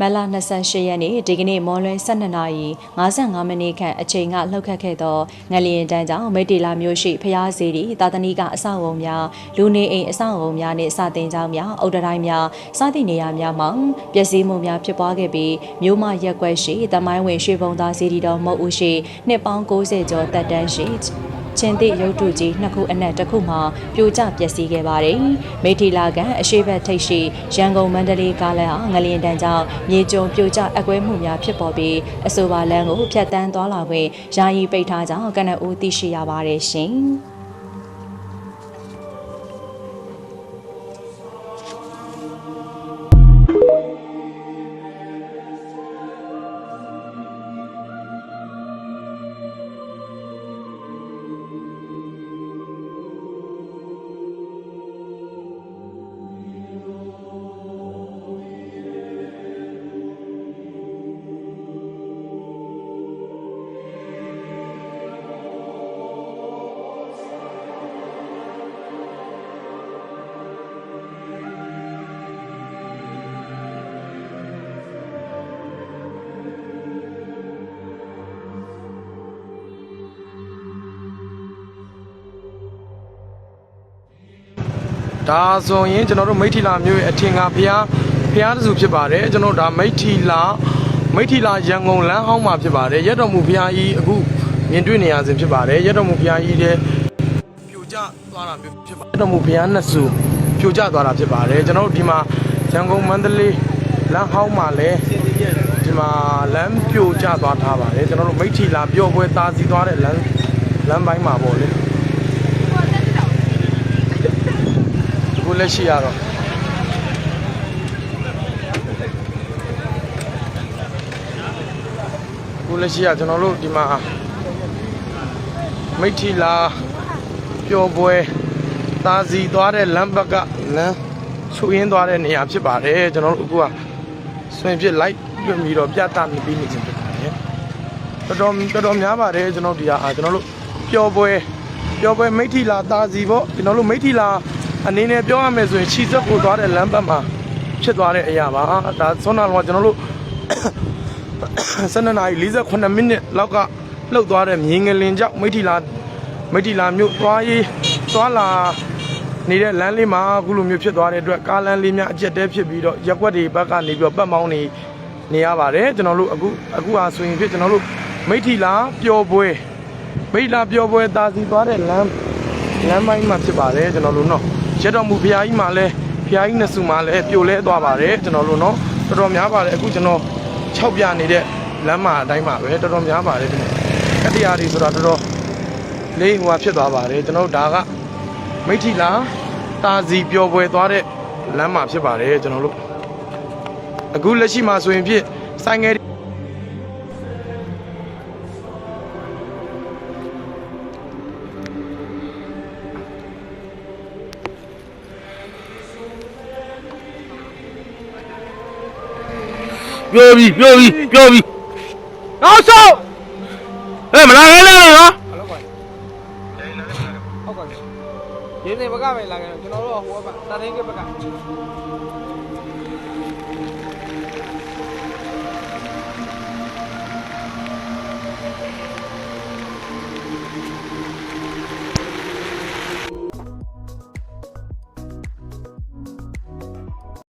မတ်လ28ရက်နေ့ဒီကနေ့မော်လွဲ12နာရီ55မိနစ်ခန့်အချိန်ကလှုပ်ခတ်ခဲ့သောငလျင်တန်းကြောင့်မိတ္တီလာမြို့ရှိဖျားစီရီတာသနီကအဆောက်အုံများလူနေအိမ်အဆောက်အုံများနှင့်စာတင်ကျောင်းများအုတ်တတိုင်းများစသည့်နေရာများမှာပျက်စီးမှုများဖြစ်ပွားခဲ့ပြီးမြို့မရက်ကွက်ရှိတမိုင်းဝင်ရွှေဘုံသားစီရီတော်မုတ်ဦးရှိနှစ်ပေါင်း60ကျော်တက်တန်းရှိ ချင်းသည့်ရုပ်တုကြီးနှစ်ခုအနက်တစ်ခုမှာပြိုကျပျက်စီးခဲ့ပါတယ်။မိထီလာကန်အရှိဘက်ထိပ်ရှိရန်ကုန်မန္တလေးကားလမ်းအားငလျင်တန်းကြောင့်မြေကျုံပြိုကျအကွဲမှုများဖြစ်ပေါ်ပြီးအဆိုပါလမ်းကိုဖျက်ဆီးသွားလာခွင့်ယာယီပိတ်ထားကြောင်းကနဦးသိရှိရပါတယ်ရှင်။ ဒါဆိုရင်ကျွန်တော်တို့မိထီလာမြို့ရဲ့အထင်ကဘုရားဘုရားတစုဖြစ်ပါတယ်ကျွန်တော်တို့ဒါမိထီလာမိထီလာရန်ကုန်လမ်းဟောင်းမှာဖြစ်ပါတယ်ရက်တော်မူဘုရားကြီးအခုမြင်တွေ့နေရစဉ်ဖြစ်ပါတယ်ရက်တော်မူဘုရားကြီးတဲ့ပြိုကျသွားတာမျိုးဖြစ်ပါတယ်ရက်တော်မူဘုရားနှစ်စုပြိုကျသွားတာဖြစ်ပါတယ်ကျွန်တော်တို့ဒီမှာရန်ကုန်မန္တလေးလမ်းဟောင်းမှာလည်းဒီမှာလမ်းပြိုကျသွားထားပါတယ်ကျွန်တော်တို့မိထီလာပျော်ပွဲသားစီသွားတဲ့လမ်းလမ်းပိုင်းမှာပေါ့လေ အခုလက်ရှိရတော့အခုလက်ရှိရကျွန်တော်တို့ဒီမှာမိထီလာပျော်ပွဲတာစီသွားတဲ့လမ်းဘက်ကလမ်းဆူရင်းသွားတဲ့နေရာဖြစ်ပါတယ်ကျွန်တော်တို့အခုကဆွင်ဖြစ်လိုက်ပြပြီးတော့ပြတာနေပြီးနေခြင်းဖြစ်ပါတယ်တော်တော်တော်တော်များပါတယ်ကျွန်တော်ဒီဟာအာကျွန်တော်တို့ပျော်ပွဲပျော်ပွဲမိထီလာတာစီပေါ့ကျွန်တော်တို့မိထီလာ အနေနဲ့ပြောရမယ်ဆိုရင်ခြိစက်ကိုသွားတဲ့လမ်းဘက်မှာဖြစ်သွားတဲ့အရာပါဒါဆွမ်းနာတော့ကျွန်တော်တို့12နာရီ48မိနစ်လောက်ကလှုပ်သွားတဲ့မြင်းငလင်ကြောင့်မိထီလာမိထီလာမြို့သွားရေးသွားလာနေတဲ့လမ်းလေးမှာအခုလိုမျိုးဖြစ်သွားတဲ့အတွက်ကားလမ်းလေးများအကျက်တဲဖြစ်ပြီးတော့ရက်ွက်တွေဘက်ကနေပြီးတော့ပတ်မောင်းနေနေရပါတယ်ကျွန်တော်တို့အခုအခုဟာဆိုရင်ဖြစ်ကျွန်တော်တို့မိထီလာပျော်ပွဲမိထီလာပျော်ပွဲတာစီသွားတဲ့လမ်းလမ်းပိုင်းမှာဖြစ်ပါတယ်ကျွန်တော်တို့နော် ရက်တော်မူဘုရားကြီးမှာလည်းဘုရားကြီးနှစ်ဆူမှာလည်းပြိုလဲသွားပါတယ်ကျွန်တော်တို့နော်တော်တော်များပါတယ်အခုကျွန်တော်6ပြနေတဲ့လမ်းမှာအတိုင်းပါပဲတော်တော်များပါတယ်ဒီကတ္တရားတွေဆိုတာတော်တော်လေးဟိုဟာဖြစ်သွားပါတယ်ကျွန်တော်တို့ဒါကမိထီလာတာစီပျော်ပွဲသွားတဲ့လမ်းမှာဖြစ်ပါတယ်ကျွန်တော်တို့အခုလက်ရှိမှာဆိုရင်ဖြစ်ဆိုင်ငယ် ပြောပြီပြောပြီပြောပြီနောက်ဆုံးဟဲ့မလာခဲနဲ့နော်ဟုတ်ကဲ့ရင်းနေဘက်ကပဲလာခဲ့တော့ကျွန်တော်တို့ကဟိုဘက်ကတာတင်းကဘက်က